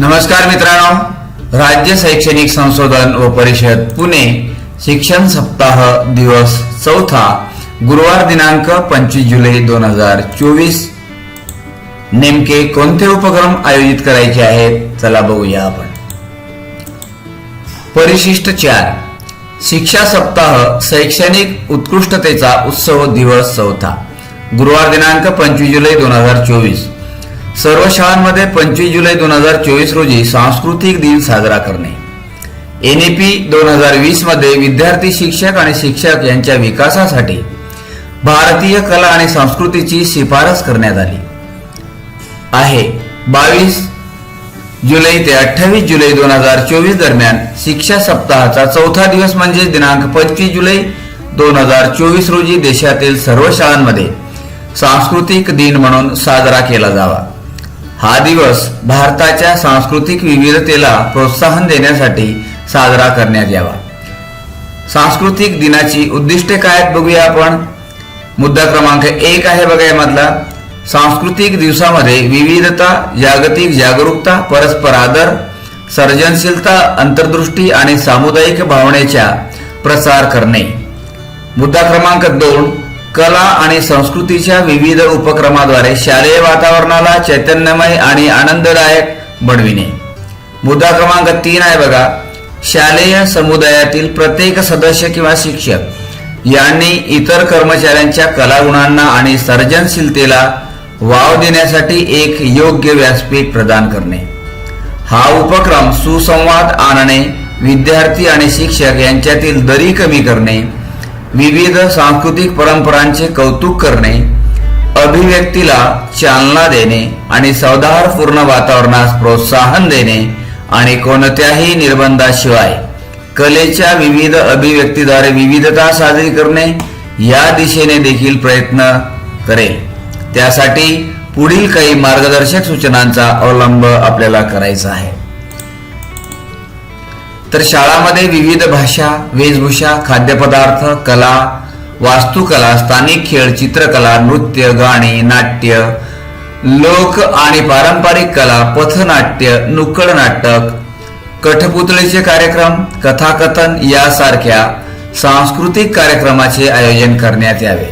नमस्कार मित्रांनो. राज्य शैक्षणिक संशोधन व परिषद पुणे शिक्षण सप्ताह दिवस चौथा गुरुवार दिनांक पंचवीस जुलै दोन हजार चोवीस. नेमके कोणते उपक्रम आयोजित करायचे आहेत? चला बघूया आपण. परिशिष्ट चार. शिक्षा सप्ताह शैक्षणिक उत्कृष्टतेचा उत्सव दिवस चौथा. गुरुवार दिनांक पंचवीस जुलै दोन हजार चोवीस. सर्व शाळांमध्ये पंचवीस जुलै दोन हजार चोवीस रोजी सांस्कृतिक दिन साजरा करणे. एनईपी दोन हजार वीसमध्ये विद्यार्थी शिक्षक आणि शिक्षक यांच्या विकासासाठी भारतीय कला आणि संस्कृतीची शिफारस करण्यात आली. आहे बावीस जुलै ते अठ्ठावीस जुलै दोन हजार चोवीस दरम्यान शिक्षा सप्ताहाचा चौथा दिवस म्हणजे दिनांक पंचवीस जुलै दोन हजार चोवीस रोजी देशातील सर्व शाळांमध्ये सांस्कृतिक दिन म्हणून साजरा केला जावा. हा दिवस भारताच्या सांस्कृतिक विविधतेला प्रोत्साहन देण्यासाठी साजरा करण्यात यावा. सांस्कृतिक दिनाची उद्दिष्टे काय आहेत बघूया आपण. मुद्दा क्रमांक एक आहे बघा यामधला सांस्कृतिक दिवसामध्ये विविधता जागतिक जागरूकता परस्पर आदर सर्जनशीलता अंतर्दृष्टी आणि सामुदायिक भावनेच्या प्रसार करणे. मुद्दा क्रमांक दोन कला आणि संस्कृतीच्या विविध उपक्रमाद्वारे शालेय वातावरणाला चैतन्यमय आणि आनंददायक बनविणे. मुद्दा क्रमांक तीन आहे बघा. शालेय समुदायातील प्रत्येक सदस्य किंवा शिक्षक यांनी इतर कर्मचाऱ्यांच्या कलागुणांना आणि सर्जनशीलतेला वाव देण्यासाठी एक योग्य व्यासपीठ प्रदान करणे. हा उपक्रम सुसंवाद आणणे विद्यार्थी आणि शिक्षक यांच्यातील दरी कमी करणे विविध सांस्कृतिक परंपरांचे कौतुक करणे अभिव्यक्तीला चालना देणे आणि सौदारपूर्ण वातावरणास प्रोत्साहन देणे आणि कोणत्याही निर्बंधाशिवाय कलेच्या विविध अभिव्यक्तीद्वारे विविधता साजरी करणे या दिशेने देखील प्रयत्न करेल. त्यासाठी पुढील काही मार्गदर्शक सूचनांचा अवलंब आपल्याला करायचा आहे. तर शाळामध्ये विविध भाषा वेशभूषा खाद्यपदार्थ कला वास्तुकला स्थानिक खेळ चित्रकला नृत्य गाणी नाट्य लोक आणि पारंपरिक कला पथनाट्य नुक्कड नाटक कठपुतळीचे कार्यक्रम कथाकथन यासारख्या सांस्कृतिक कार्यक्रमाचे आयोजन करण्यात यावे.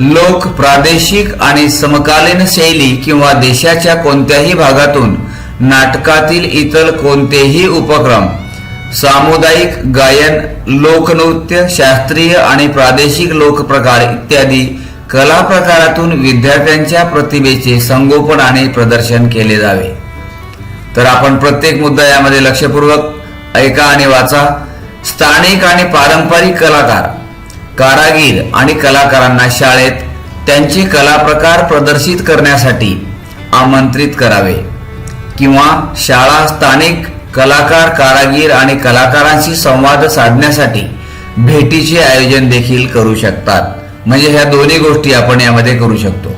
लोक प्रादेशिक आणि समकालीन शैली किंवा देशाच्या कोणत्याही भागातून नाटकातील इतर कोणतेही उपक्रम सामुदायिक गायन लोकनृत्य शास्त्रीय आणि प्रादेशिक लोकप्रकार इत्यादी कला प्रकारातून विद्यार्थ्यांच्या प्रतिभेचे संगोपन आणि प्रदर्शन केले जावे. तर आपण प्रत्येक मुद्दा यामध्ये लक्षपूर्वक ऐका आणि वाचा. स्थानिक आणि पारंपरिक कलाकार कारागीर आणि कलाकारांना शाळेत त्यांचे कला प्रकार प्रदर्शित करण्यासाठी आमंत्रित करावे किंवा शाळा स्थानिक कलाकार कारागीर आणि कलाकारांशी संवाद साधण्यासाठी भेटीचे आयोजन देखील करू शकतात. म्हणजे ह्या दोन्ही गोष्टी आपण यामध्ये करू शकतो.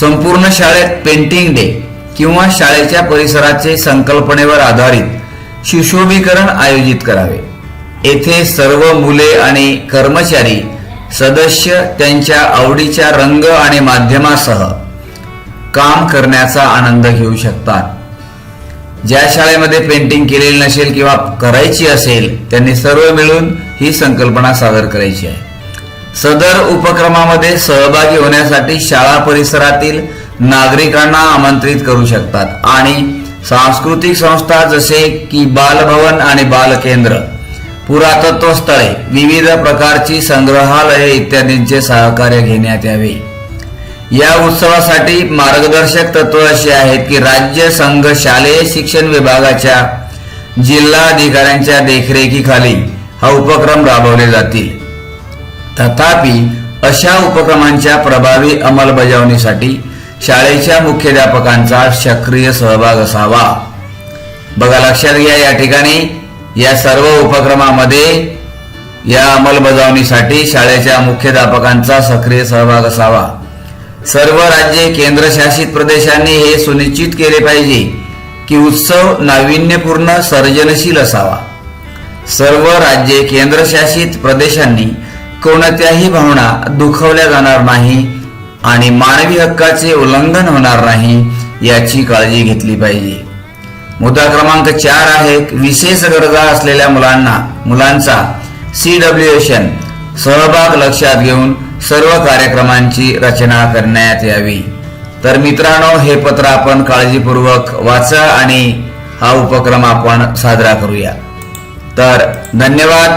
संपूर्ण शाळेत पेंटिंग डे किंवा शाळेच्या परिसराचे संकल्पनेवर आधारित सुशोभीकरण आयोजित करावे. येथे सर्व मुले आणि कर्मचारी सदस्य त्यांच्या आवडीच्या रंग आणि माध्यमासह काम करण्याचा आनंद घेऊ शकतात. ज्या शाळेमध्ये पेंटिंग केलेली नसेल किंवा करायची असेल त्यांनी सर्व मिळून ही संकल्पना सादर करायची आहे. सदर उपक्रमामध्ये सहभागी होण्यासाठी शाळा परिसरातील नागरिकांना आमंत्रित करू शकतात. आणि सांस्कृतिक संस्था जसे की बालभवन आणि बालकेंद्र पुरातत्व स्थळे विविध प्रकारची संग्रहालये इत्यादींचे सहकार्य घेण्यात यावे. या उत्सवासाठी मार्गदर्शक तत्व अशी आहेत की राज्य संघ शालेय शिक्षण विभागाच्या जिल्हा अधिकाऱ्यांच्या देखरेखीखाली हा उपक्रम राबवले जातील. तथापि अशा उपक्रमांच्या प्रभावी अंमलबजावणीसाठी शाळेच्या मुख्याध्यापकांचा सक्रिय सहभाग असावा. बघा लक्षात घ्या या ठिकाणी या सर्व उपक्रमामध्ये या अंमलबजावणीसाठी शाळेच्या मुख्याध्यापकांचा सक्रिय सहभाग असावा. सर्व राज्ये केंद्रशासित प्रदेशांनी हे सुनिश्चित केले पाहिजे की उत्सव नाविन्यपूर्ण सर्जनशील असावा. सर्व राज्ये केंद्रशासित प्रदेशांनी कोणत्याही भावना दुखवल्या जाणार नाही आणि मानवी हक्काचे उल्लंघन होणार नाही याची काळजी घेतली पाहिजे. मुद्दा क्रमांक चार आहे विशेष गरजा असलेल्या मुलांना मुलांचा सी डब्ल्यू एशन सहभाग लक्षात घेऊन सर्व कार्यक्रमांची रचना करण्यात यावी. तर मित्रांनो हे पत्र आपण काळजीपूर्वक वाचा आणि हा उपक्रम आपण साजरा करूया. तर धन्यवाद.